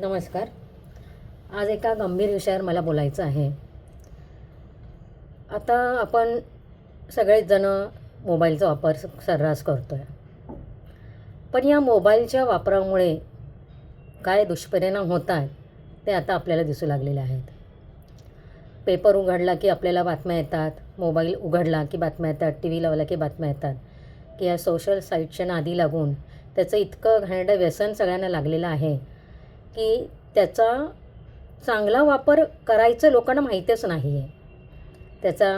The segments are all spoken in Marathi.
नमस्कार. आज एका गंभीर विषयावर मला बोलायचं आहे. आता आपण सगळेच जण मोबाईलचा वापर सर्रास करतो आहे पण या मोबाईलच्या वापरामुळे काय दुष्परिणाम होत आहेत ते आता आपल्याला दिसू लागलेले आहेत. पेपर उघडला की आपल्याला बातम्या येतात मोबाईल उघडला की बातम्या येतात टी व्ही लावला की बातम्या येतात की या सोशल साईटच्या नादी लागून त्याचं इतकं घाणेरडं व्यसन सगळ्यांना लागलेलं आहे की त्याचा चांगला वापर करायचं लोकांना माहीतच नाही आहे त्याचा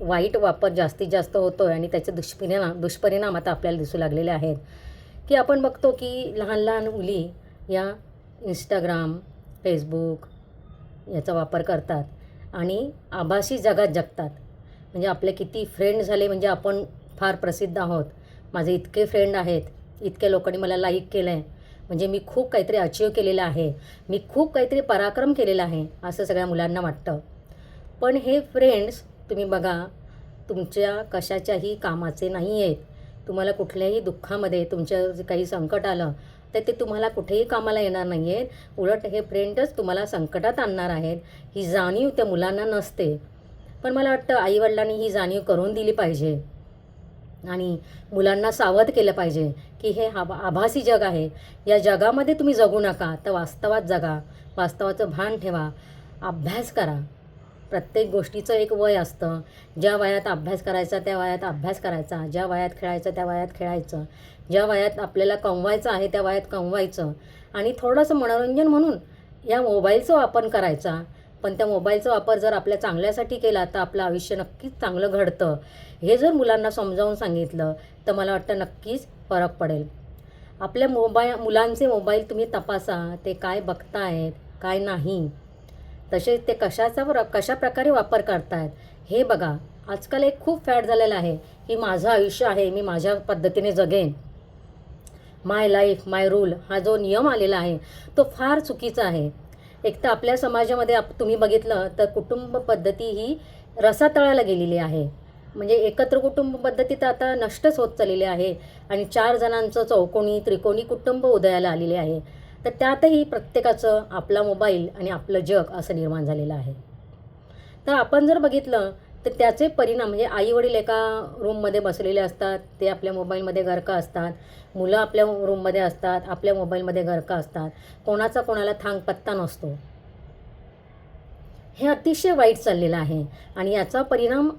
वाईट वापर जास्तीत जास्त होतो आहे आणि त्याचे दुष्परिणाम दुष्परिणाम आता आपल्याला दिसू लागलेले आहेत. की आपण बघतो की लहान लहान मुली या इंस्टाग्राम फेसबुक याचा वापर करतात आणि आभासी जगात जगतात. म्हणजे आपले किती फ्रेंड झाले म्हणजे आपण फार प्रसिद्ध आहोत. माझे इतके फ्रेंड आहेत इतक्या लोकांनी मला लाईक केलं आहे म्हणजे मी खूप काहीतरी अचीव केलेलं आहे. मी खूप काहीतरी पराक्रम केलेला आहे असं सगळ्या मुलांना वाटतं. पण हे फ्रेंड्स तुम्ही बघा तुमच्या कशाच्याही कामाचे नाही आहेत. तुम्हाला कुठल्याही दुःखामध्ये तुमच्या जे काही संकट आलं तर ते तुम्हाला कुठेही कामाला येणार नाही आहेत उलट हे फ्रेंडच तुम्हाला संकटात आणणार आहेत. ही जाणीव त्या मुलांना नसते. पण मला वाटतं आईवडिलांनी ही जाणीव करून दिली पाहिजे. आणि मुलांना सावध केलं पाहिजे की हे आभा आभासी जग आहे. या जगामध्ये तुम्ही जगू नका तर वास्तवात जगा. वास्तवाचं भान ठेवा. अभ्यास करा. प्रत्येक गोष्टीचं एक वय असतं. ज्या वयात अभ्यास करायचा त्या वयात अभ्यास करायचा. ज्या वयात खेळायचं त्या वयात खेळायचं. ज्या वयात आपल्याला कमवायचं आहे त्या वयात कमवायचं. आणि थोडंसं मनोरंजन म्हणून या मोबाईलचा वापर करायचा. पण त्या मोबाईलचा वापर जर आपल्या चांगल्यासाठी केला तर आपलं आयुष्य नक्कीच चांगलं घडतं. हे जर मुलांना समजावून सांगितलं तर मला वाटतं नक्कीच फरक पडेल. आपल्या मोबाईल मुलांचे मोबाईल तुम्ही तपासा ते काय बघतायत काय नाही. तसेच ते कशाचा वर कशा प्रकारे वापर करतायत हे बघा. आजकाल एक खूप फॅड झालेलं आहे की माझं आयुष्य आहे मी माझ्या पद्धतीने जगेन. माय लाईफ माय रूल हा जो नियम आलेला आहे तो फार चुकीचा आहे. एक तर आपल्या समाजामध्ये आप तुम्ही बघितलं तर कुटुंब पद्धती ही रसातळाला गेलेली आहे. म्हणजे एकत्र कुटुंब पद्धती तर आता नष्टच होत चाललेली आहे आणि चार जणांचं चौकोनी त्रिकोणी कुटुंब उदयाला आलेले आहे. तर त्यातही प्रत्येकाचं आपला मोबाईल आणि आपलं जग असं निर्माण झालेलं आहे. तर आपण जर बघितलं तर त्याचे परिणाम म्हणजे आई वडील एका रूममध्ये बसलेले असतात ते आपल्या मोबाईलमध्ये गरका असतात मुलं आपल्या रूममध्ये असतात आपल्या मोबाईलमध्ये गरका असतात कोणाचा कोणाला थांग पत्ता नसतो. हे अतिशय वाईट चाललेलं आहे आणि याचा परिणाम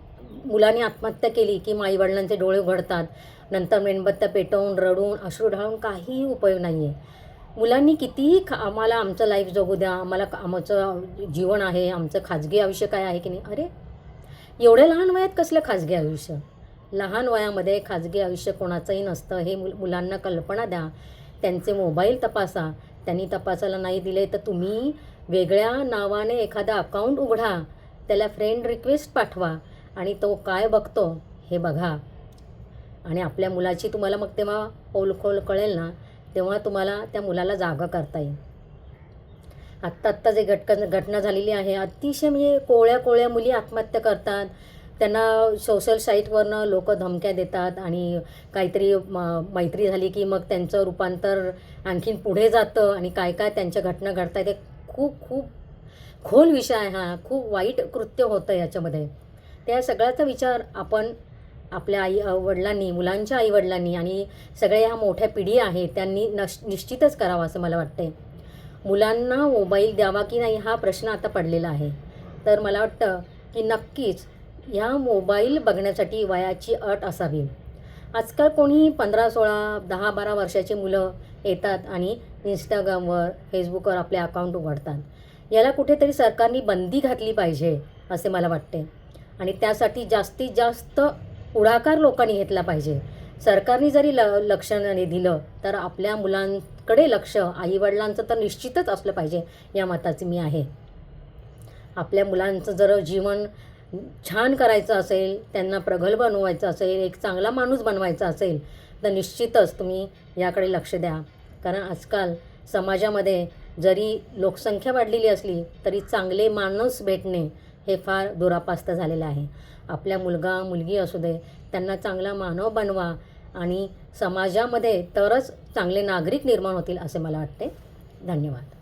मुलांनी आत्महत्या केली की माईवडिलांचे डोळे उघडतात नंतर मेणबत्त्या पेटवून रडून अश्रू ढाळून काहीही उपयोग नाही आहे मुलांनी कितीही खा आम्हाला आमचं लाईफ जगू द्या आम्हाला आमचं जीवन आहे आमचं खाजगी आयुष्य काय आहे की नाही अरे एवढ्या लहान वयात कसलं खाजगी आयुष्य? लहान वयामध्ये खाजगी आयुष्य कोणाचंही नसतं हे मुल मुलांना कल्पना द्या. त्यांचे मोबाईल तपासा. त्यांनी तपासायला नाही दिले तर तुम्ही वेगळ्या नावाने एखादा अकाउंट उघडा. त्याला फ्रेंड रिक्वेस्ट पाठवा आणि तो काय बघतो हे बघा. आणि आपल्या मुलाची तुम्हाला मग तेव्हा ओलखोल कळेल ना तेव्हा तुम्हाला त्या मुलाला जागा करता येईल. आत्ता आत्ता जे घटक घटना झालेली आहे अतिशय म्हणजे कोवळ्या कोवळ्या मुली आत्महत्या करतात. त्यांना सोशल साईटवरनं लोक धमक्या देतात आणि काहीतरी म- मैत्री झाली की मग त्यांचं रूपांतर आणखीन पुढे जातं आणि काय काय त्यांच्या घटना घडतात ते खूप खूप खोल विषय आहे हा. खूप वाईट कृत्य होतं याच्यामध्ये. त्या सगळ्याचा विचार आपण आपल्या आई वडिलांनी मुलांच्या आईवडिलांनी आणि सगळ्या ह्या मोठ्या पिढी आहेत त्यांनी नश निश्चितच करावं असं मला वाटतंय. मुलांना मोबाईल द्यावा की नाही हा प्रश्न आता पडलेला आहे. तर मला वाटतं की नक्कीच ह्या मोबाईल बघण्यासाठी वयाची अट असावी. आजकाल कोणी पंधरा सोळा दहा बारा वर्षाची मुलं येतात आणि इंस्टाग्रामवर फेसबुकवर आपले अकाउंट उघडतात. याला कुठेतरी सरकारने बंदी घातली पाहिजे असे मला वाटते. आणि त्यासाठी जास्तीत जास्त पुढाकार लोकांनी घेतला पाहिजे. सरकारने जरी ल लक्ष नाही दिलं तर आपल्या मुलांकडे लक्ष आईवडिलांचं तर निश्चितच असलं पाहिजे या मताची मी आहे. आपल्या मुलांचं जर जीवन छान करायचं असेल त्यांना प्रगल्भ बनवायचं असेल एक चांगला माणूस बनवायचा असेल तर निश्चितच तुम्ही याकडे लक्ष द्या. कारण आजकाल समाजामध्ये जरी लोकसंख्या वाढलेली असली तरी चांगले माणूस भेटणे हे फार दुरापास्त झालेलं आहे. आपल्या मुलगा मुलगी असू दे त्यांना चांगला मानव बनवा आणि समाजामध्ये तरच चांगले नागरिक निर्माण होतील असे मला वाटते. धन्यवाद.